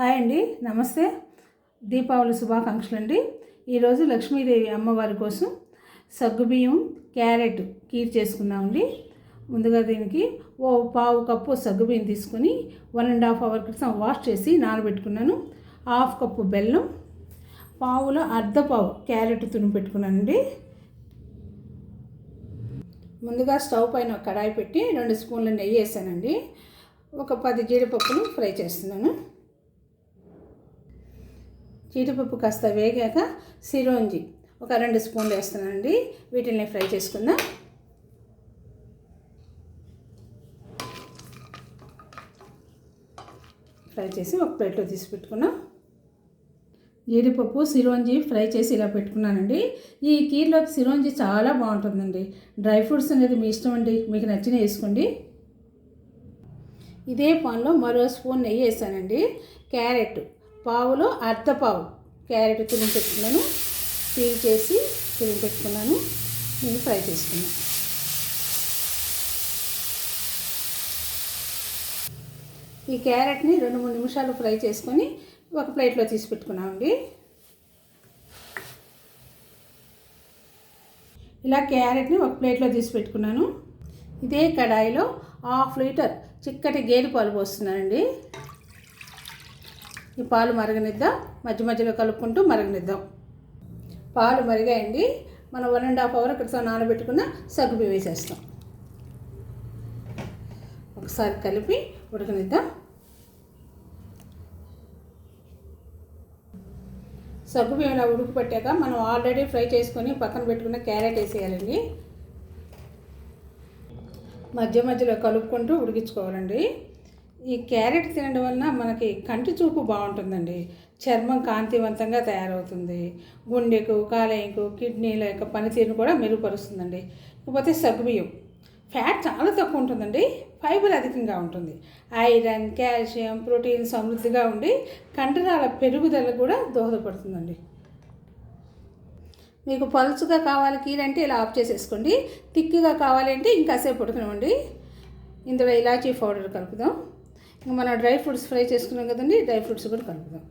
Hi అండి నమస్తే. దీపావళి శుభాకాంక్షలు అండి ఈరోజు లక్ష్మీదేవి అమ్మవారి కోసం సగ్గుబియ్యం క్యారెట్ కీర్ చేసుకున్నామండి ముందుగా దీనికి ఓ పావు కప్పు సగ్గుబియ్యం తీసుకొని వన్ అండ్ హాఫ్ అవర్ క్రితం వాష్ చేసి నానబెట్టుకున్నాను. హాఫ్ కప్పు బెల్లం పావులో అర్ధ పావు క్యారెట్ తుని పెట్టుకున్నానండి. ముందుగా స్టవ్ పైన కడాయి పెట్టి రెండు స్పూన్ల నెయ్యి వేసానండి. ఒక పది జీడిపప్పులు ఫ్రై చేస్తున్నాను. జీడిపప్పు కాస్త వేగాక సిరోంజి. ఒక రెండు స్పూన్లు వేస్తానండి వీటిని ఫ్రై చేసుకుందాం. ఫ్రై చేసి ఒక ప్లేట్లో తీసి పెట్టుకున్నాం. జీడిపప్పు సిరోంజి ఫ్రై చేసి ఇలా పెట్టుకున్నానండి. ఈ కీర్లోకి సిరోంజి చాలా బాగుంటుందండి. డ్రై ఫ్రూట్స్ అనేది మీ ఇష్టం అండి. మీకు నచ్చిన వేసుకోండి. ఇదే పాన్లో మరో స్పూన్ నెయ్యి వేసానండి. క్యారెట్. పావులో అర్ధ పావు క్యారెట్ తురిమి పెట్టుకున్నాను. పీల్ చేసి తురిమి పెట్టుకున్నాను. నేను ఫ్రై చేసుకున్నాను. ఈ క్యారెట్ని రెండు మూడు నిమిషాలు ఫ్రై చేసుకొని ఒక ప్లేట్లో తీసి పెట్టుకున్నామండి. ఇలా క్యారెట్ని ఒక ప్లేట్లో తీసి పెట్టుకున్నాను. ఇదే కడాయిలో హాఫ్ లీటర్ చిక్కటి గేదె పాలు పోస్తున్నానండి. ఈ పాలు మరగనిద్దాం. మధ్య మధ్యలో కలుపుకుంటూ మరగనిద్దాం. పాలు మరిగాయండి. మనం వన్ అండ్ హాఫ్ అవర్ క్రితం నానబెట్టుకున్న సగ్గుబి వేసేస్తాం. ఒకసారి కలిపి ఉడకనిద్దాం. సగ్గు బియ్యం ఇలా ఉడుకు పెట్టాక మనం ఆల్రెడీ ఫ్రై చేసుకొని పక్కన పెట్టుకున్న క్యారెట్ వేసేయాలండి. మధ్య మధ్యలో కలుపుకుంటూ ఉడికించుకోవాలండి. ఈ క్యారెట్ తినడం వలన మనకి కంటి చూపు బాగుంటుందండి. చర్మం కాంతివంతంగా తయారవుతుంది. గుండెకు కాలేయకు కిడ్నీల యొక్క పనితీరును కూడా మెరుగుపరుస్తుందండి. ఇకపోతే సగ్గుబియ్యం. ఫ్యాట్ చాలా తక్కువ ఉంటుందండి. ఫైబర్ అధికంగా ఉంటుంది. ఐరన్ కాల్షియం ప్రోటీన్ సమృద్ధిగా ఉండి కండరాల పెరుగుదల కూడా దోహదపడుతుందండి. మీకు పలుచుగా కావాలి కీరంటే ఇలా ఆఫ్ చేసేసుకోండి. థిక్గా కావాలంటే ఇంకాసేపు ఉడకనివ్వండి. ఇందులో ఇలాచీ పౌడర్ కలుపుదాం. మనం డ్రై ఫ్రూట్స్ ఫ్రై చేసుకున్నాం కదండి డ్రై ఫ్రూట్స్ కూడా కలుపుదాం.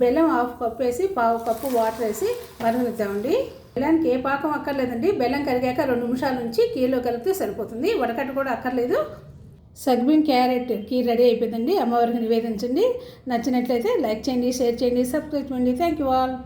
బెల్లం హాఫ్ కప్పు వేసి పావు కప్పు వాటర్ వేసి మరుగునిద్దామండి. బెల్లానికి ఏ పాకం అక్కర్లేదండి బెల్లం కరిగాక రెండు నిమిషాల నుంచి కీలో కలిపితే సరిపోతుంది. వడకట్టు కూడా అక్కర్లేదు. సగ్బీన్ క్యారెట్ కీ రెడీ అయిపోయిందండి. అమ్మవారికి నివేదించండి. నచ్చినట్లయితే లైక్ చేయండి షేర్ చేయండి సబ్స్క్రైబ్ చేయండి. Thank you all